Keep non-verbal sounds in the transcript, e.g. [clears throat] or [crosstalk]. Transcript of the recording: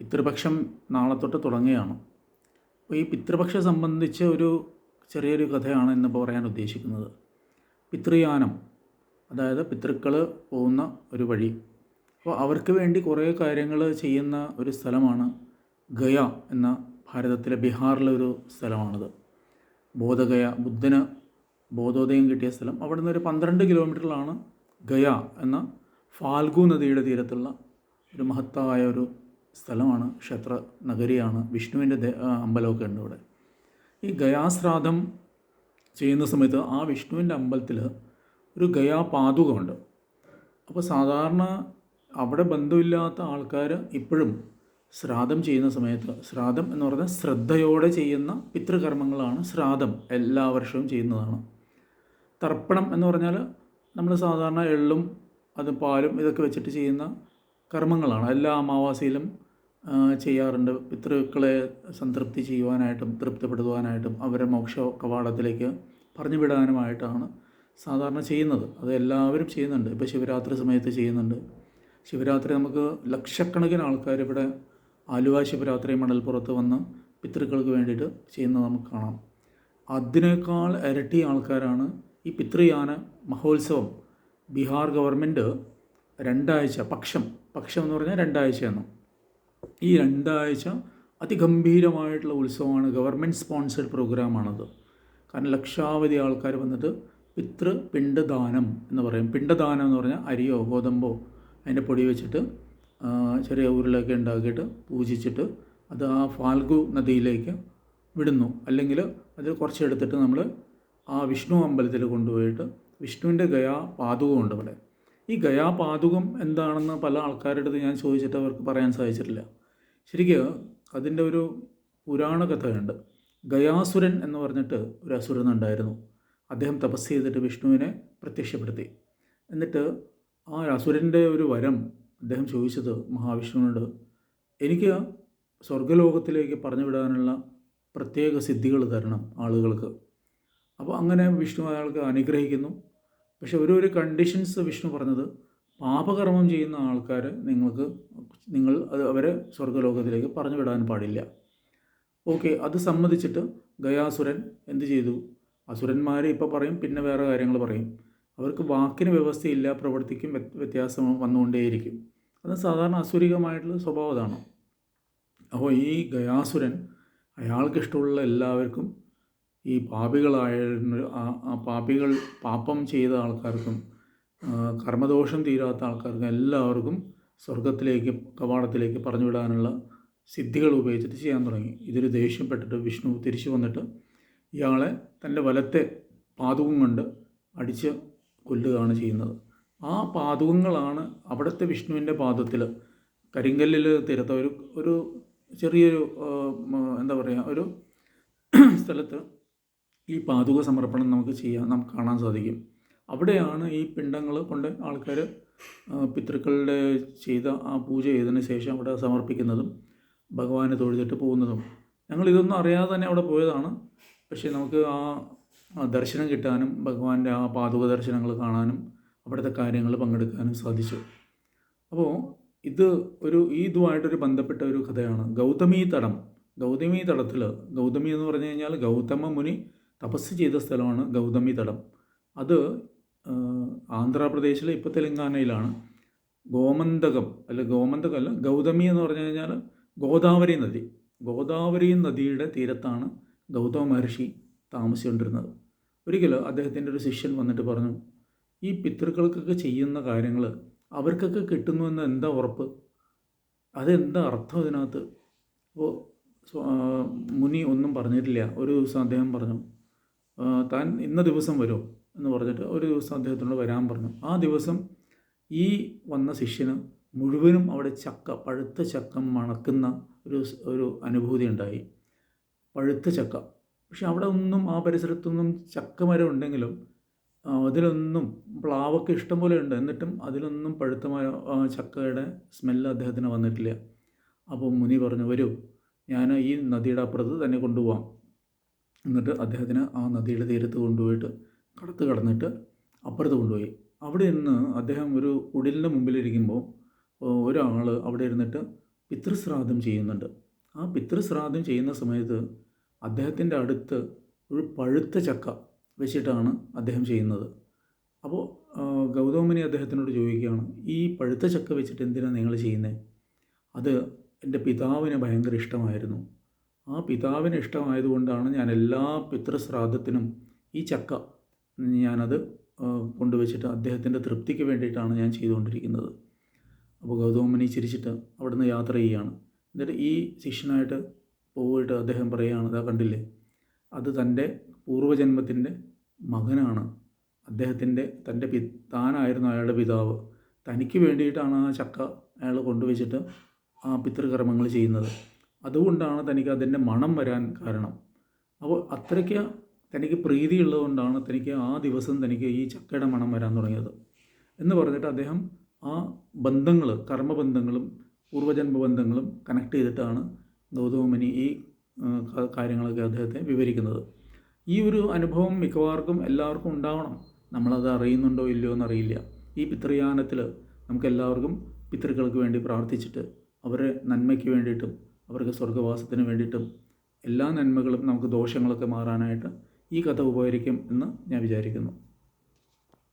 പിതൃപക്ഷം നാളെ തൊട്ട് തുടങ്ങുകയാണ്. അപ്പോൾ ഈ പിതൃപക്ഷം സംബന്ധിച്ച് ഒരു ചെറിയൊരു കഥയാണ് ഇന്നിപ്പോൾ പറയാൻ ഉദ്ദേശിക്കുന്നത്. പിതൃയാനം അതായത് പിതൃക്കൾ പോകുന്ന ഒരു വഴി. അപ്പോൾ അവർക്ക് വേണ്ടി കുറേ കാര്യങ്ങൾ ചെയ്യുന്ന ഒരു സ്ഥലമാണ് ഗയ എന്ന ഭാരതത്തിലെ ബീഹാറിലെ ഒരു സ്ഥലമാണത്. ബോധഗയ ബുദ്ധന് ബോധോദയം കിട്ടിയ സ്ഥലം. അവിടെ നിന്ന് ഒരു പന്ത്രണ്ട് കിലോമീറ്ററിലാണ് ഗയ എന്ന ഫാൽഗു നദിയുടെ തീരത്തുള്ള ഒരു മഹത്തായ ഒരു സ്ഥലമാണ് ക്ഷേത്ര നഗരിയാണ് വിഷ്ണുവിന്റെ അമ്പലമൊക്കെ ഉണ്ട് ഇവിടെ. ഈ ഗയാശ്രാദ്ധം ചെയ്യുന്ന സമയത്ത് ആ വിഷ്ണുവിന്റെ അമ്പലത്തിൽ ഒരു ഗയാ പാതുകമുണ്ട് അപ്പോൾ സാധാരണ അവിടെ ബന്ധമില്ലാത്ത ആൾക്കാർ ഇപ്പോഴും ശ്രാദ്ധം ചെയ്യുന്ന സമയത്ത് ശ്രാദ്ധം എന്ന് പറഞ്ഞാൽ ശ്രദ്ധയോടെ ചെയ്യുന്ന പിതൃകർമ്മങ്ങളാണ് ശ്രാദ്ധം എല്ലാ വർഷവും ചെയ്യുന്നതാണ്. തർപ്പണം എന്ന് പറഞ്ഞാൽ നമ്മൾ സാധാരണ എള്ളും അത് പാലും ഇതൊക്കെ വെച്ചിട്ട് ചെയ്യുന്ന കർമ്മങ്ങളാണ്. എല്ലാ അമാവാസിയിലും ചെയ്യാറുണ്ട്. പിതൃക്കളെ സംതൃപ്തി ചെയ്യുവാനായിട്ടും തൃപ്തിപ്പെടുത്തുവാനായിട്ടും അവരെ മോക്ഷ കവാടത്തിലേക്ക് പറഞ്ഞു വിടാനുമായിട്ടാണ് സാധാരണ ചെയ്യുന്നത്. അത് എല്ലാവരും ചെയ്യുന്നുണ്ട്. ഇപ്പോൾ ശിവരാത്രി സമയത്ത് ചെയ്യുന്നുണ്ട്. ശിവരാത്രി നമുക്ക് ലക്ഷക്കണക്കിന് ആൾക്കാർ ഇവിടെ ആലുവ ശിവരാത്രി മണൽപ്പുറത്ത് വന്ന് പിതൃക്കൾക്ക് വേണ്ടിയിട്ട് ചെയ്യുന്നത് നമുക്ക് കാണാം. അതിനേക്കാൾ ഇരട്ടി ആൾക്കാരാണ് ഈ പിതൃയാന മഹോത്സവം. ബീഹാർ ഗവൺമെന്റ് രണ്ടാഴ്ച പക്ഷം. പക്ഷം എന്ന് പറഞ്ഞാൽ രണ്ടാഴ്ചയാണ്. ഈ രണ്ടാഴ്ച അതിഗംഭീരമായിട്ടുള്ള ഉത്സവമാണ് ഗവൺമെന്റ് സ്പോൺസേഡ് പ്രോഗ്രാമാണത്. കാരണം ലക്ഷാവധി ആൾക്കാർ വന്നിട്ട് പിതൃ പിണ്ടദാനം എന്ന് പറയും. പിണ്ടദാനം എന്ന് പറഞ്ഞാൽ അരിയോ ഗോതമ്പോ അതിന്റെ പൊടി വെച്ചിട്ട് ചെറിയ ഉരുളൊക്കെ ഉണ്ടാക്കിയിട്ട് പൂജിച്ചിട്ട് അത് ആ ഫാൽഗു നദിയിലേക്ക് വിടുന്നു. അല്ലെങ്കിൽ അത് കുറച്ചെടുത്തിട്ട് നമ്മൾ ആ വിഷ്ണു അമ്പലത്തിൽ കൊണ്ടുപോയിട്ട് വിഷ്ണുവിന്റെ ഗയാ പാതുകമുണ്ട് ഇവിടെ ഈ ഗയാ പാതുകം എന്താണെന്ന് പല ആൾക്കാരുടെ ഞാൻ ചോദിച്ചിട്ട് അവർക്ക് പറയാൻ സാധിച്ചിട്ടില്ല. ശരിക്കും അതിന്റെ ഒരു പുരാണ കഥയുണ്ട്. ഗയാസുരൻ എന്ന് പറഞ്ഞിട്ട് ഒരു അസുരൻ ഉണ്ടായിരുന്നു. അദ്ദേഹം തപസ് ചെയ്തിട്ട് വിഷ്ണുവിനെ പ്രത്യക്ഷപ്പെടുത്തി. എന്നിട്ട് ആ അസുരന്റെ ഒരു വരം അദ്ദേഹം ചോദിച്ചത് മഹാവിഷ്ണുവിനോട് എനിക്ക് സ്വർഗലോകത്തിലേക്ക് പറഞ്ഞു വിടാനുള്ള പ്രത്യേക സിദ്ധികൾ തരണം ആളുകൾക്ക്. അപ്പോൾ അങ്ങനെ വിഷ്ണു അയാൾക്ക് അനുഗ്രഹിക്കുന്നു. പക്ഷെ ഒരു ഒരു കണ്ടീഷൻസ് വിഷ്ണു പറഞ്ഞത് പാപകർമ്മം ചെയ്യുന്ന ആൾക്കാർ നിങ്ങൾക്ക് നിങ്ങൾ അത് അവരെ സ്വർഗലോകത്തിലേക്ക് പറഞ്ഞു വിടാൻ പാടില്ല. ഓക്കെ അത് സമ്മതിച്ചിട്ട് ഗയാസുരൻ എന്ത് ചെയ്തു? അസുരന്മാരെ ഇപ്പോൾ പറയും പിന്നെ വേറെ കാര്യങ്ങൾ പറയും. അവർക്ക് വാക്കിന് വ്യവസ്ഥയില്ല പ്രവർത്തിക്കും വ്യത്- വ്യത്യാസം വന്നുകൊണ്ടേയിരിക്കും. അത് സാധാരണ അസുരികമായിട്ടുള്ള സ്വഭാവം അതാണ്. അപ്പോൾ ഈ ഗയാസുരൻ അയാൾക്കിഷ്ടമുള്ള എല്ലാവർക്കും ഈ പാപികളായ ആ പാപികൾ പാപം ചെയ്ത ആൾക്കാർക്കും കർമ്മദോഷം തീരാത്ത ആൾക്കാർക്കും എല്ലാവർക്കും സ്വർഗത്തിലേക്ക് കവാടത്തിലേക്ക് പറഞ്ഞു വിടാനുള്ള സിദ്ധികൾ ഉപയോഗിച്ചിട്ട് ചെയ്യാൻ തുടങ്ങി. ഇതൊരു ദേഷ്യപ്പെട്ടിട്ട് വിഷ്ണു തിരിച്ചു വന്നിട്ട് ഇയാളെ തന്റെ വലത്തെ പാതുകം കൊണ്ട് അടിച്ച് കൊല്ലുകയാണ് ചെയ്യുന്നത്. ആ പാതുകങ്ങളാണ് അവിടുത്തെ വിഷ്ണുവിന്റെ പാദത്തിൽ കരിങ്കല്ലിൽ തീരത്ത ഒരു ഒരു ചെറിയൊരു എന്താ പറയുക ഒരു [clears throat] സ്ഥലത്ത് ഈ പാതുക സമർപ്പണം നമുക്ക് ചെയ്യാൻ നമുക്ക് കാണാൻ സാധിക്കും. അവിടെയാണ് ഈ പിണ്ടങ്ങൾ കൊണ്ട് ആൾക്കാർ പിതൃക്കളുടെ ചെയ്ത ആ പൂജ ചെയ്തതിന് ശേഷം അവിടെ സമർപ്പിക്കുന്നതും ഭഗവാനെ തൊഴുതിട്ട് പോകുന്നതും. ഞങ്ങൾ ഇതൊന്നും അറിയാതെ തന്നെ അവിടെ പോയതാണ്. പക്ഷേ നമുക്ക് ആ ദർശനം കിട്ടാനും ഭഗവാന്റെ ആ പാതുക ദർശനങ്ങൾ കാണാനും അവിടുത്തെ കാര്യങ്ങൾ പങ്കെടുക്കാനും സാധിച്ചു. അപ്പോൾ ഇത് ഒരു ഈ ഇതുമായിട്ടൊരു ബന്ധപ്പെട്ട ഒരു കഥയാണ്. ഗൗതമി തടം. ഗൗതമി തടത്തിൽ ഗൗതമി എന്ന് പറഞ്ഞു കഴിഞ്ഞാൽ ഗൗതമ മുനി തപസ് ചെയ്ത സ്ഥലമാണ് ഗൗതമി തടം. അത് ആന്ധ്രാപ്രദേശിലെ ഇപ്പോൾ തെലങ്കാനയിലാണ്. ഗോമന്തകം അല്ല ഗോമന്തകം അല്ല ഗൗതമി എന്ന് പറഞ്ഞു കഴിഞ്ഞാൽ ഗോദാവരി നദി. ഗോദാവരി നദിയുടെ തീരത്താണ് ഗൗതമ മഹർഷി താമസിച്ചുകൊണ്ടിരുന്നത്. ഒരിക്കൽ അദ്ദേഹത്തിന്റെ ഒരു ശിഷ്യൻ വന്നിട്ട് പറഞ്ഞു ഈ പിതൃക്കൾക്കൊക്കെ ചെയ്യുന്ന കാര്യങ്ങൾ അവർക്കൊക്കെ കിട്ടുന്നുവെന്ന് എന്താ ഉറപ്പ്? അതെന്താ അർത്ഥം അതിനകത്ത്? അപ്പോൾ മുനി ഒന്നും പറഞ്ഞിട്ടില്ല. ഒരു ദിവസം അദ്ദേഹം പറഞ്ഞു താൻ ഇന്ന ദിവസം വരും എന്ന് പറഞ്ഞിട്ട് ഒരു ദിവസം അദ്ദേഹത്തിനോട് വരാൻ പറഞ്ഞു. ആ ദിവസം ഈ വന്ന ശിഷ്യന് മുഴുവനും അവിടെ ചക്ക പഴുത്ത ചക്ക മണക്കുന്ന ഒരു ഒരു അനുഭൂതി ഉണ്ടായി. പഴുത്ത ചക്ക. പക്ഷെ അവിടെ ഒന്നും ആ പരിസരത്തൊന്നും ചക്കമരം ഉണ്ടെങ്കിലും അതിലൊന്നും പ്ലാവൊക്കെ ഇഷ്ടം പോലെ ഉണ്ട്. എന്നിട്ടും അതിലൊന്നും പഴുത്ത ചക്കയുടെ സ്മെല്ല് അദ്ദേഹത്തിന് വന്നിട്ടില്ല. അപ്പോൾ മുനി പറഞ്ഞു വരൂ ഞാൻ ഈ നദിയുടെ അപ്പുറത്ത് തന്നെ കൊണ്ടുപോകാം എന്നിട്ട് അദ്ദേഹത്തിന് ആ നദിയുടെ തീരത്ത് കൊണ്ടുപോയിട്ട് കടത്ത് കടന്നിട്ട് അപ്പുറത്ത് കൊണ്ടുപോയി. അവിടെ നിന്ന് അദ്ദേഹം ഒരു കുടിലിന്റെ മുമ്പിലിരിക്കുമ്പോൾ ഒരാൾ അവിടെ ഇരുന്നിട്ട് പിതൃശ്രാദ്ധം ചെയ്യുന്നുണ്ട്. ആ പിതൃശ്രാദ്ധം ചെയ്യുന്ന സമയത്ത് അദ്ദേഹത്തിന്റെ അടുത്ത് ഒരു പഴുത്ത ചക്ക വെച്ചിട്ടാണ് അദ്ദേഹം ചെയ്യുന്നത്. അപ്പോൾ ഗൗതമനി അദ്ദേഹത്തിനോട് ചോദിക്കുകയാണ് ഈ പഴുത്ത ചക്ക വെച്ചിട്ട് എന്തിനാണ് നിങ്ങൾ ചെയ്യുന്നത് അത് എന്റെ പിതാവിന് ഭയങ്കര ഇഷ്ടമായിരുന്നു. ആ പിതാവിന് ഇഷ്ടമായതുകൊണ്ടാണ് ഞാൻ എല്ലാ പിതൃശ്രാദ്ധത്തിനും ഈ ചക്ക ഞാനത് കൊണ്ടുവച്ചിട്ട് അദ്ദേഹത്തിന്റെ തൃപ്തിക്ക് വേണ്ടിയിട്ടാണ് ഞാൻ ചെയ്തുകൊണ്ടിരിക്കുന്നത്. അപ്പോൾ ഗൗതമനി ചിരിച്ചിട്ട് അവിടുന്ന് യാത്ര ചെയ്യുകയാണ്. എന്നിട്ട് ഈ ശിഷ്യനായിട്ട് പോയിട്ട് അദ്ദേഹം പറയുകയാണ് അതാ കണ്ടില്ലേ? അത് തന്റെ പൂർവജന്മത്തിന്റെ മകനാണ്. അദ്ദേഹത്തിന്റെ തന്റെ പി താനായിരുന്നു അയാളുടെ പിതാവ്. തനിക്ക് വേണ്ടിയിട്ടാണ് ആ ചക്ക അയാൾ കൊണ്ടുവച്ചിട്ട് ആ പിതൃകർമ്മങ്ങൾ ചെയ്യുന്നത്. അതുകൊണ്ടാണ് തനിക്ക് അതിന്റെ മണം വരാൻ കാരണം. അപ്പോൾ അത്രയ്ക്ക് തനിക്ക് പ്രീതി ഉള്ളതുകൊണ്ടാണ് തനിക്ക് ആ ദിവസം തനിക്ക് ഈ ചക്കയുടെ മണം വരാൻ തുടങ്ങിയത്. എന്ന് പറഞ്ഞിട്ട് അദ്ദേഹം ആ ബന്ധങ്ങൾ കർമ്മബന്ധങ്ങളും പൂർവജന്മ ബന്ധങ്ങളും കണക്ട് ചെയ്തിട്ടാണ് ഗൗതമമുനി ഈ കാര്യങ്ങളൊക്കെ അദ്ദേഹത്തെ വിവരിക്കുന്നത്. ഈ ഒരു അനുഭവം മിക്കവാർക്കും എല്ലാവർക്കും ഉണ്ടാവണം. നമ്മളത് അറിയുന്നുണ്ടോ ഇല്ലയോ എന്നറിയില്ല. ഈ പിതൃയാനത്തിൽ നമുക്ക് എല്ലാവർക്കും പിതൃക്കൾക്ക് വേണ്ടി പ്രാർത്ഥിച്ചിട്ട് അവരെ നന്മയ്ക്ക് വേണ്ടിയിട്ടും അവർക്ക് സ്വർഗവാസത്തിന് വേണ്ടിയിട്ടും എല്ലാ നന്മകളും നമുക്ക് ദോഷങ്ങളൊക്കെ മാറാനായിട്ട് ഈ കഥ ഉപകരിക്കും എന്ന് ഞാൻ വിചാരിക്കുന്നു.